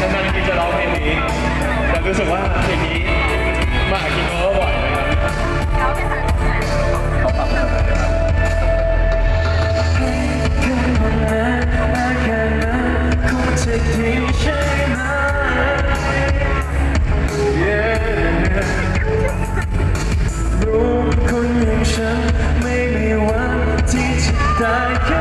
นานๆที่จะร้องเพลงนี้ แต่รู้สึกว่าเพลงนี้มาหากินเขาบ่อยนะครับเขาเป็นใครตคนอย่างฉันไม่มีวันที่จะตาย